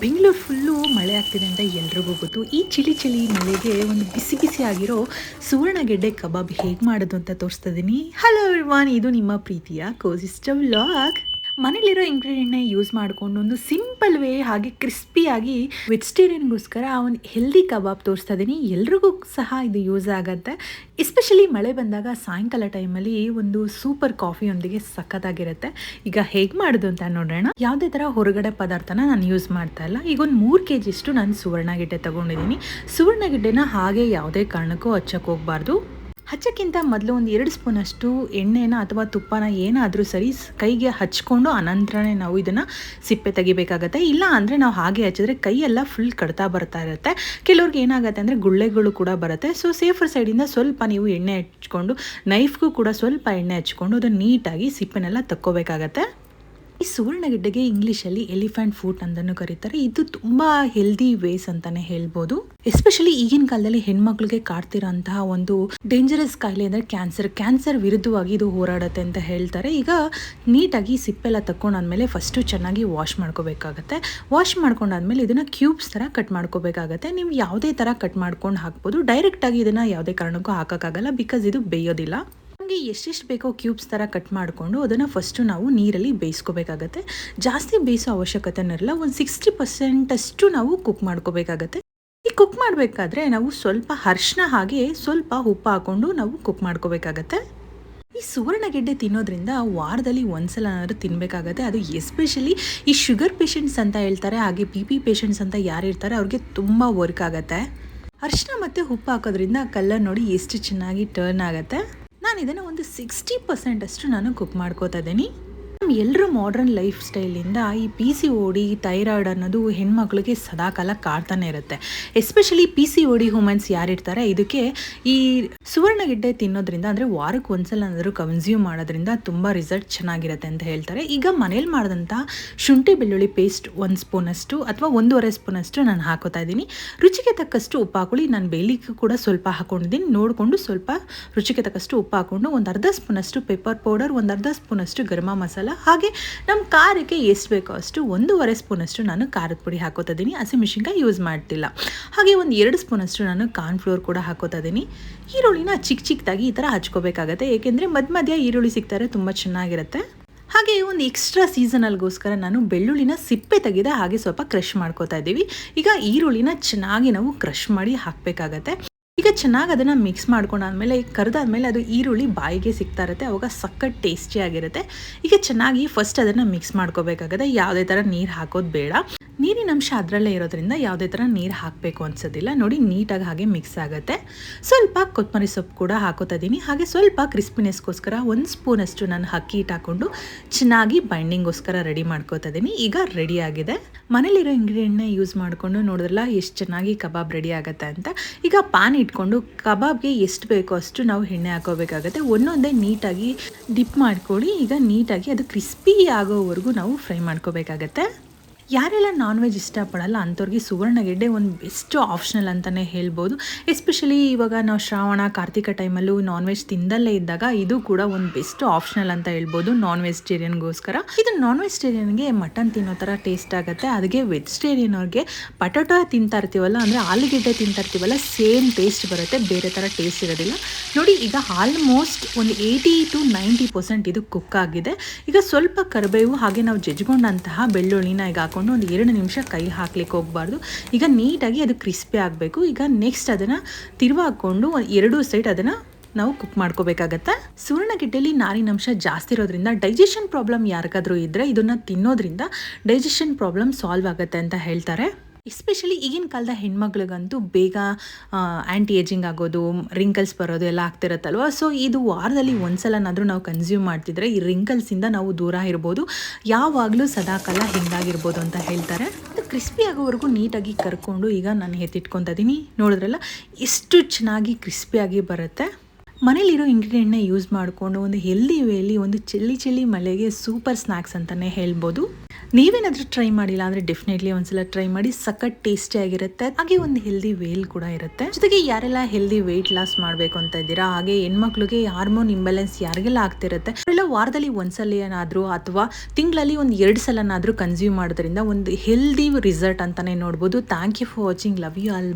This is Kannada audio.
ಬೆಂಗಳೂರು ಫುಲ್ಲು ಮಳೆ ಆಗ್ತಿದೆ ಅಂತ ಎಲ್ರಿಗೂ ಗೊತ್ತು. ಈ ಚಿಲಿ ಚಿಲಿ ಮಳೆಗೆ ಒಂದು ಬಿಸಿ ಬಿಸಿ ಆಗಿರೋ ಸುವರ್ಣಗೆಡ್ಡೆ ಕಬಾಬ್ ಹೇಗೆ ಮಾಡೋದು ಅಂತ ತೋರಿಸ್ತಾ ಇದ್ದೀನಿ ಹಲೋ ಇರ್ವಾನ್ ಇದು ನಿಮ್ಮ ಪ್ರೀತಿಯ ಕೋಸಿಸ್ಟಮ್ ವ್ಲಾಗ್ ಮನೇಲಿರೋ ಇಂಗ್ರೀಡಿಯೆಂಟ್ನ ಯೂಸ್ ಮಾಡಿಕೊಂಡು ಒಂದು ಸಿಂಪಲ್ ವೇ ಹಾಗೆ ಕ್ರಿಸ್ಪಿಯಾಗಿ ವೆಜಿಟೇರಿಯನ್ಗೋಸ್ಕರ ಒಂದು ಹೆಲ್ದಿ ಕಬಾಬ್ ತೋರಿಸ್ತಾ ಇದ್ದೀನಿ ಎಲ್ರಿಗೂ ಸಹ ಇದು ಯೂಸ್ ಆಗುತ್ತೆ. ಎಸ್ಪೆಷಲಿ ಮಳೆ ಬಂದಾಗ ಸಾಯಂಕಾಲ ಟೈಮಲ್ಲಿ ಒಂದು ಸೂಪರ್ ಕಾಫಿಯೊಂದಿಗೆ ಸಖತ್ತಾಗಿರುತ್ತೆ. ಈಗ ಹೇಗೆ ಮಾಡೋದು ಅಂತ ನೋಡೋಣ ಯಾವುದೇ ಥರ ಹೊರಗಡೆ ಪದಾರ್ಥನ ನಾನು ಯೂಸ್ ಮಾಡ್ತಾ ಇಲ್ಲ. ಈಗ ಒಂದು ಮೂರು ಕೆ ಜಿಷ್ಟು ನಾನು ಸುವರ್ಣಗಿಡ್ಡೆ ತೊಗೊಂಡಿದ್ದೀನಿ ಸುವರ್ಣಗಿಡ್ಡೆನ ಹಾಗೆ ಯಾವುದೇ ಕಾರಣಕ್ಕೂ ಹಚ್ಚಕ್ಕೆ ಹೋಗಬಾರ್ದು. ಹಚ್ಚಕ್ಕಿಂತ ಮೊದಲು ಒಂದು ಎರಡು ಸ್ಪೂನಷ್ಟು ಎಣ್ಣೆನ ಅಥವಾ ತುಪ್ಪನ ಏನಾದರೂ ಸರಿ ಕೈಗೆ ಹಚ್ಕೊಂಡು ಅನಂತರನೇ ನಾವು ಇದನ್ನು ಸಿಪ್ಪೆ ತೆಗಿಬೇಕಾಗತ್ತೆ. ಇಲ್ಲ ಅಂದರೆ ನಾವು ಹಾಗೆ ಹಚ್ಚಿದ್ರೆ ಕೈಯೆಲ್ಲ ಫುಲ್ ಕಡ್ತಾ ಬರ್ತಾ ಇರುತ್ತೆ. ಕೆಲವ್ರಿಗೆ ಏನಾಗುತ್ತೆ ಅಂದರೆ ಗುಳ್ಳೆಗಳು ಕೂಡ ಬರುತ್ತೆ. ಸೊ ಸೇಫರ್ ಸೈಡಿಂದ ಸ್ವಲ್ಪ ನೀವು ಎಣ್ಣೆ ಹಚ್ಕೊಂಡು ನೈಫ್ಗೂ ಕೂಡ ಸ್ವಲ್ಪ ಎಣ್ಣೆ ಹಚ್ಕೊಂಡು, ಅದನ್ನು ನೀಟಾಗಿ ಸಿಪ್ಪೆನೆಲ್ಲ ತಕ್ಕೋಬೇಕಾಗತ್ತೆ. ಈ ಸುವರ್ಣಗೆಡ್ಡೆಗೆ ಇಂಗ್ಲೀಷಲ್ಲಿ ಎಲಿಫೆಂಟ್ ಫುಡ್ ಅಂತಲೂ ಕರೀತಾರೆ. ಇದು ತುಂಬಾ ಹೆಲ್ದಿ ವೇಸ್ ಅಂತಾನೆ ಹೇಳ್ಬೋದು. ಎಸ್ಪೆಷಲಿ ಈಗಿನ ಕಾಲದಲ್ಲಿ ಹೆಣ್ಮಕ್ಳಿಗೆ ಕಾಡ್ತಿರೋಂತಹ ಒಂದು ಡೇಂಜರಸ್ ಕಾಯಿಲೆ ಅಂದರೆ ಕ್ಯಾನ್ಸರ್ ಕ್ಯಾನ್ಸರ್ ವಿರುದ್ಧವಾಗಿ ಇದು ಹೋರಾಡುತ್ತೆ ಅಂತ ಹೇಳ್ತಾರೆ. ಈಗ ನೀಟಾಗಿ ಸಿಪ್ಪೆಲ್ಲ ತಕ್ಕೊಂಡಾದ್ಮೇಲೆ ಫಸ್ಟು ಚೆನ್ನಾಗಿ ವಾಶ್ ಮಾಡ್ಕೋಬೇಕಾಗತ್ತೆ. ವಾಶ್ ಮಾಡ್ಕೊಂಡಾದ್ಮೇಲೆ ಇದನ್ನ ಕ್ಯೂಬ್ಸ್ ತರ ಕಟ್ ಮಾಡ್ಕೋಬೇಕಾಗತ್ತೆ. ನೀವು ಯಾವುದೇ ತರ ಕಟ್ ಮಾಡ್ಕೊಂಡು ಹಾಕ್ಬೋದು. ಡೈರೆಕ್ಟಾಗಿ ಇದನ್ನ ಯಾವುದೇ ಕಾರಣಕ್ಕೂ ಹಾಕೋಕ್ಕಾಗಲ್ಲ ಬಿಕಾಸ್ ಇದು ಬೇಯೋದಿಲ್ಲ. ನಮಗೆ ಎಷ್ಟೆಷ್ಟು ಬೇಕೋ ಕ್ಯೂಬ್ಸ್ ಥರ ಕಟ್ ಮಾಡಿಕೊಂಡು ಅದನ್ನು ಫಸ್ಟು ನಾವು ನೀರಲ್ಲಿ ಬೇಯಿಸ್ಕೋಬೇಕಾಗತ್ತೆ. ಜಾಸ್ತಿ ಬೇಯಿಸೋ ಅವಶ್ಯಕತೆನೂ ಇರಲ್ಲ, ಒಂದು ಸಿಕ್ಸ್ಟಿ ಪರ್ಸೆಂಟಷ್ಟು ನಾವು ಕುಕ್ ಮಾಡ್ಕೋಬೇಕಾಗತ್ತೆ. ಈ ಕುಕ್ ಮಾಡಬೇಕಾದ್ರೆ ನಾವು ಸ್ವಲ್ಪ ಅರ್ಶಿನ ಹಾಗೆ ಸ್ವಲ್ಪ ಉಪ್ಪು ಹಾಕ್ಕೊಂಡು ನಾವು ಕುಕ್ ಮಾಡ್ಕೋಬೇಕಾಗತ್ತೆ. ಈ ಸುವರ್ಣಗೆಡ್ಡೆ ತಿನ್ನೋದ್ರಿಂದ ವಾರದಲ್ಲಿ ಒಂದ್ಸಲನಾದ್ರೂ ತಿನ್ನಬೇಕಾಗತ್ತೆ ಅದು ಎಸ್ಪೆಷಲಿ ಈ ಶುಗರ್ ಪೇಷಂಟ್ಸ್ ಅಂತ ಹೇಳ್ತಾರೆ, ಹಾಗೆ ಬಿ ಪಿ ಪೇಷಂಟ್ಸ್ ಅಂತ ಯಾರು ಇರ್ತಾರೆ, ಅವ್ರಿಗೆ ತುಂಬ ವರ್ಕ್ ಆಗುತ್ತೆ. ಅರ್ಶಿನ ಮತ್ತು ಉಪ್ಪು ಹಾಕೋದ್ರಿಂದ ಕಲ್ಲರ್ ನೋಡಿ ಎಷ್ಟು ಚೆನ್ನಾಗಿ ಟರ್ನ್ ಆಗುತ್ತೆ. ನಾನು ಇದನ್ನು ಒಂದು ಸಿಕ್ಸ್ಟಿ ಪರ್ಸೆಂಟ್ ಅಷ್ಟು ನಾನು ಕುಕ್ ಮಾಡ್ಕೋತಾ ಇದ್ದೀನಿ. ಎಲ್ಲರೂ ಮಾಡ್ರನ್ ಲೈಫ್ ಸ್ಟೈಲಿಂದ ಈ ಪಿ ಸಿ ಓಡಿ ಥೈರಾಯ್ಡ್ ಅನ್ನೋದು ಹೆಣ್ಮಕ್ಳಿಗೆ ಸದಾಕಾಲ ಕಾಡ್ತಾನೆ ಇರುತ್ತೆ. Especially P C O D womens ಯಾರಿರ್ತಾರೆ, ಇದಕ್ಕೆ ಈ ಸುವರ್ಣಗೆಡ್ಡೆ ತಿನ್ನೋದ್ರಿಂದ ಅಂದರೆ ವಾರಕ್ಕೆ ಒಂದ್ಸಲ ಏನಾದರೂ ಕನ್ಸ್ಯೂಮ್ ಮಾಡೋದ್ರಿಂದ ತುಂಬ ರಿಸಲ್ಟ್ ಚೆನ್ನಾಗಿರುತ್ತೆ ಅಂತ ಹೇಳ್ತಾರೆ. ಈಗ ಮನೇಲಿ ಮಾಡಿದಂಥ ಶುಂಠಿ ಬೆಳ್ಳುಳ್ಳಿ ಪೇಸ್ಟ್ ಒಂದು ಸ್ಪೂನಷ್ಟು ಅಥವಾ ಒಂದೂವರೆ ಸ್ಪೂನಷ್ಟು ನಾನು ಹಾಕೋತಾ ಇದ್ದೀನಿ. ರುಚಿಗೆ ತಕ್ಕಷ್ಟು ಉಪ್ಪು ಹಾಕೊಳ್ಳಿ ನಾನು ಬೇಲಿಗೆ ಕೂಡ ಸ್ವಲ್ಪ ಹಾಕೊಂಡಿದ್ದೀನಿ. ನೋಡಿಕೊಂಡು ಸ್ವಲ್ಪ ರುಚಿಗೆ ತಕ್ಕಷ್ಟು ಉಪ್ಪು ಹಾಕೊಂಡು ಒಂದು ಅರ್ಧ ಸ್ಪೂನಷ್ಟು ಪೆಪ್ಪರ್ ಪೌಡರ್ ಒಂದು ಅರ್ಧ ಸ್ಪೂನಷ್ಟು ಗರಮ ಮಸಾಲ, ಹಾಗೆ ನಮ್ಮ ಖಾರಕ್ಕೆ ಎಷ್ಟು ಬೇಕೋ ಅಷ್ಟು ಒಂದೂವರೆ ಸ್ಪೂನಷ್ಟು ನಾನು ಖಾರದ ಪುಡಿ ಹಾಕೋತಾ ಇದ್ದೀನಿ. ಹಸಿಮೆಣಸಿನ್ಕಾಯಿ ಯೂಸ್ ಮಾಡ್ತಿಲ್ಲ. ಹಾಗೆ ಒಂದು ಎರಡು ಸ್ಪೂನಷ್ಟು ನಾನು ಕಾರ್ನ್ ಫ್ಲೋರ್ ಕೂಡ ಹಾಕೋತಾ ಇದ್ದೀನಿ. ಈರುಳ್ಳಿನ ಚಿಕ್ಕ ಚಿಕ್ಕದಾಗಿ ಈ ಥರ ಹಚ್ಕೋಬೇಕಾಗತ್ತೆ. ಏಕೆಂದರೆ ಮಧ್ಯ ಮಧ್ಯ ಈರುಳ್ಳಿ ಸಿಗ್ತಾರೆ ತುಂಬ ಚೆನ್ನಾಗಿರುತ್ತೆ. ಹಾಗೆ ಒಂದು ಎಕ್ಸ್ಟ್ರಾ ಸೀಸನಲ್ಗೋಸ್ಕರ ನಾನು ಬೆಳ್ಳುಳ್ಳಿನ ಸಿಪ್ಪೆ ತೆಗೆದ ಹಾಗೆ ಸ್ವಲ್ಪ ಕ್ರಷ್ ಮಾಡ್ಕೋತಾ ಇದ್ದೀವಿ. ಈಗ ಈರುಳ್ಳಿನ ಚೆನ್ನಾಗಿ ನಾವು ಕ್ರಷ್ ಮಾಡಿ ಹಾಕಬೇಕಾಗತ್ತೆ. ಈಗ ಚೆನ್ನಾಗಿ ಅದನ್ನು ಮಿಕ್ಸ್ ಮಾಡ್ಕೊಂಡಾದ್ಮೇಲೆ, ಕರೆದಾದ್ಮೇಲೆ ಅದು ಈರುಳ್ಳಿ ಬಾಯಿಗೆ ಸಿಗ್ತಾ ಇರುತ್ತೆ, ಅವಾಗ ಸಕ್ಕತ್ ಟೇಸ್ಟಿಯಾಗಿರುತ್ತೆ ಈಗ ಚೆನ್ನಾಗಿ ಫಸ್ಟ್ ಅದನ್ನು ಮಿಕ್ಸ್ ಮಾಡ್ಕೋಬೇಕಾಗತ್ತೆ. ಯಾವುದೇ ಥರ ನೀರು ಹಾಕೋದು ಬೇಡ. ನೀರಿನ ಅಂಶ ಅದರಲ್ಲೇ ಇರೋದ್ರಿಂದ ಯಾವುದೇ ಥರ ನೀರು ಹಾಕಬೇಕು ಅನಿಸೋದಿಲ್ಲ. ನೋಡಿ, ನೀಟಾಗಿ ಹಾಗೆ ಮಿಕ್ಸ್ ಆಗುತ್ತೆ. ಸ್ವಲ್ಪ ಕೊತ್ತಂಬರಿ ಸೊಪ್ಪು ಕೂಡ ಹಾಕೋತಾ ಇದ್ದೀನಿ ಹಾಗೆ ಸ್ವಲ್ಪ ಕ್ರಿಸ್ಪಿನೆಸ್ಗೋಸ್ಕರ ಒಂದು ಸ್ಪೂನಷ್ಟು ನಾನು ಅಕ್ಕಿ ಹಿಟ್ಟು ಹಾಕ್ಕೊಂಡು ಚೆನ್ನಾಗಿ ಬೈಂಡಿಂಗ್ಗೋಸ್ಕರ ರೆಡಿ ಮಾಡ್ಕೋತಾ ಇದ್ದೀನಿ ಈಗ ರೆಡಿ ಆಗಿದೆ. ಮನೇಲಿರೋ ಇಂಗ್ರೀಡಿಯೆಂಟ್ನ ಯೂಸ್ ಮಾಡಿಕೊಂಡು ನೋಡಿದ್ರಲ್ಲ, ಎಷ್ಟು ಚೆನ್ನಾಗಿ ಕಬಾಬ್ ರೆಡಿ ಆಗುತ್ತೆ ಅಂತ. ಈಗ ಪ್ಯಾನ್ ಇಟ್ಕೊಂಡು ಕಬಾಬ್ಗೆ ಎಷ್ಟು ಬೇಕೋ ಅಷ್ಟು ನಾವು ಎಣ್ಣೆ ಹಾಕೋಬೇಕಾಗತ್ತೆ. ಒಂದೊಂದೇ ನೀಟಾಗಿ ಡಿಪ್ ಮಾಡ್ಕೊಳ್ಳಿ. ಈಗ ನೀಟಾಗಿ ಅದು ಕ್ರಿಸ್ಪಿ ಆಗೋವರೆಗೂ ನಾವು ಫ್ರೈ ಮಾಡ್ಕೋಬೇಕಾಗತ್ತೆ. ಯಾರೆಲ್ಲ ನಾನ್ ವೆಜ್ ಇಷ್ಟಪಡಲ್ಲ ಅಂಥವ್ರಿಗೆ ಸುವರ್ಣಗೆಡ್ಡೆ ಒಂದು ಬೆಸ್ಟ್ ಆಪ್ಷನಲ್ ಅಂತಲೇ ಹೇಳ್ಬೋದು. ಎಸ್ಪೆಷಲಿ ಇವಾಗ ನಾವು ಶ್ರಾವಣ, ಕಾರ್ತಿಕ ಟೈಮಲ್ಲೂ ನಾನ್ ವೆಜ್ ತಿಂದಲ್ಲೇ ಇದ್ದಾಗ ಇದು ಕೂಡ ಒಂದು ಬೆಸ್ಟ್ ಆಪ್ಷನಲ್ ಅಂತ ಹೇಳ್ಬೋದು ನಾನ್ ವೆಜಿಟೇರಿಯನ್ಗೋಸ್ಕರ ಇದು ನಾನ್ ವೆಜಿಟೇರಿಯನ್ಗೆ ಮಟನ್ ತಿನ್ನೋ ಥರ ಟೇಸ್ಟ್ ಆಗುತ್ತೆ. ಅದಕ್ಕೆ ವೆಜಿಟೇರಿಯನ್ ಅವ್ರಿಗೆ ಪಟೋಟೊ ತಿಂತಾ ಇರ್ತೀವಲ್ಲ, ಅಂದರೆ ಆಲೂಗೆಡ್ಡೆ ತಿಂತಾ ಇರ್ತೀವಲ್ಲ ಸೇಮ್ ಟೇಸ್ಟ್ ಬರುತ್ತೆ, ಬೇರೆ ಥರ ಟೇಸ್ಟ್ ಇರೋದಿಲ್ಲ. ನೋಡಿ, ಈಗ ಆಲ್ಮೋಸ್ಟ್ ಒಂದು ಏಯ್ಟಿ ಟು ನೈಂಟಿ ಪರ್ಸೆಂಟ್ ಇದು ಕುಕ್ ಆಗಿದೆ. ಈಗ ಸ್ವಲ್ಪ ಕರಿಬೇವು ಹಾಗೆ ನಾವು ಜಜ್ಕೊಂಡಂತಹ ಬೆಳ್ಳುಳ್ಳಿನ ಈಗ ಹಾಕೊಂಡು ಒಂದು ಎರಡು ನಿಮಿಷ ಕೈ ಹಾಕ್ಲಿಕ್ಕೆ ಹೋಗಬಾರ್ದು. ಈಗ ನೀಟಾಗಿ ಅದು ಕ್ರಿಸ್ಪಿ ಆಗಬೇಕು. ಈಗ ನೆಕ್ಸ್ಟ್ ಅದನ್ನು ತಿರುವ ಹಾಕ್ಕೊಂಡು ಎರಡು ಸೈಡ್ ಅದನ್ನು ನಾವು ಕುಕ್ ಮಾಡ್ಕೋಬೇಕಾಗತ್ತೆ? ಸುವರ್ಣಗೆಡ್ಡೆಲಿ ನಾರಿನಂಶ ಜಾಸ್ತಿ ಇರೋದ್ರಿಂದ ಡೈಜೆಷನ್ ಪ್ರಾಬ್ಲಮ್ ಯಾರಿಗಾದರೂ ಇದ್ದರೆ ಇದನ್ನು ತಿನ್ನೋದ್ರಿಂದ ಡೈಜೆಷನ್ ಪ್ರಾಬ್ಲಮ್ ಸಾಲ್ವ್ ಆಗುತ್ತೆ ಅಂತ ಹೇಳ್ತಾರೆ. ಎಸ್ಪೆಷಲಿ ಈಗಿನ ಕಾಲದ ಹೆಣ್ಮಕ್ಳಿಗಂತೂ ಬೇಗ ಆ್ಯಂಟಿ ಏಜಿಂಗ್ ಆಗೋದು ರಿಂಕಲ್ಸ್ ಬರೋದು ಎಲ್ಲ ಆಗ್ತಿರತ್ತಲ್ವ? ಸೊ ಇದು ವಾರದಲ್ಲಿ ಒಂದ್ಸಲನಾದರೂ ನಾವು ಕನ್ಸ್ಯೂಮ್ ಮಾಡ್ತಿದ್ರೆ ಈ ರಿಂಕಲ್ಸಿಂದ ನಾವು ದೂರ ಇರ್ಬೋದು. ಯಾವಾಗಲೂ ಸದಾಕಾಲ ಹೆಂಗಾಗಿರ್ಬೋದು ಅಂತ ಹೇಳ್ತಾರೆ. ಅದು ಕ್ರಿಸ್ಪಿ ಆಗೋವರೆಗೂ ನೀಟಾಗಿ ಕರ್ಕೊಂಡು ಈಗ ನಾನು ಎತ್ತಿಟ್ಕೊತಾ ಇದ್ದೀನಿ ನೋಡಿದ್ರಲ್ಲ ಎಷ್ಟು ಚೆನ್ನಾಗಿ ಕ್ರಿಸ್ಪಿಯಾಗಿ ಬರುತ್ತೆ. ಮನೇಲಿರೋ ಇಂಗ್ರೀಡಿಯೆಂಟ್ನ ಯೂಸ್ ಮಾಡಿಕೊಂಡು ಒಂದು ಹೆಲ್ದಿ ವೇಲಿ ಒಂದು ಚಿಲ್ಲಿ ಚಿಲ್ಲಿ ಮಳೆಗೆ ಸೂಪರ್ ಸ್ನ್ಯಾಕ್ಸ್ ಅಂತಲೇ ಹೇಳ್ಬೋದು. ನೀವೇನಾದ್ರೂ ಟ್ರೈ ಮಾಡಿಲ್ಲ ಅಂದ್ರೆ ಡೆಫಿನೆಟ್ಲಿ ಒಂದ್ಸಲ ಟ್ರೈ ಮಾಡಿ ಸಖತ್ ಟೇಸ್ಟಿ ಆಗಿರುತ್ತೆ. ಹಾಗೆ ಒಂದು ಹೆಲ್ದಿ ವೇಲ್ ಕೂಡ ಇರುತ್ತೆ. ಜೊತೆಗೆ ಯಾರೆಲ್ಲ ಹೆಲ್ದಿ ವೆಯ್ಟ್ ಲಾಸ್ ಮಾಡಬೇಕು ಅಂತ ಇದ್ದೀರಾ, ಹಾಗೆ ಹೆಣ್ಮಕ್ಳಿಗೆ ಹಾರ್ಮೋನ್ ಇಂಬ್ಯಾಲೆನ್ಸ್ ಯಾರಿಗೆಲ್ಲ ಆಗ್ತಿರುತ್ತೆ, ಅವರೆಲ್ಲ ವಾರದಲ್ಲಿ ಒಂದ್ಸಲ ಏನಾದರೂ ಅಥವಾ ತಿಂಗಳಲ್ಲಿ ಒಂದು ಎರಡು ಸಲನಾದರೂ ಕನ್ಸ್ಯೂಮ್ ಮಾಡೋದ್ರಿಂದ ಒಂದು ಹೆಲ್ದಿ ರಿಸಲ್ಟ್ ಅಂತಾನೆ ನೋಡ್ಬೋದು. Thank you for watching love you all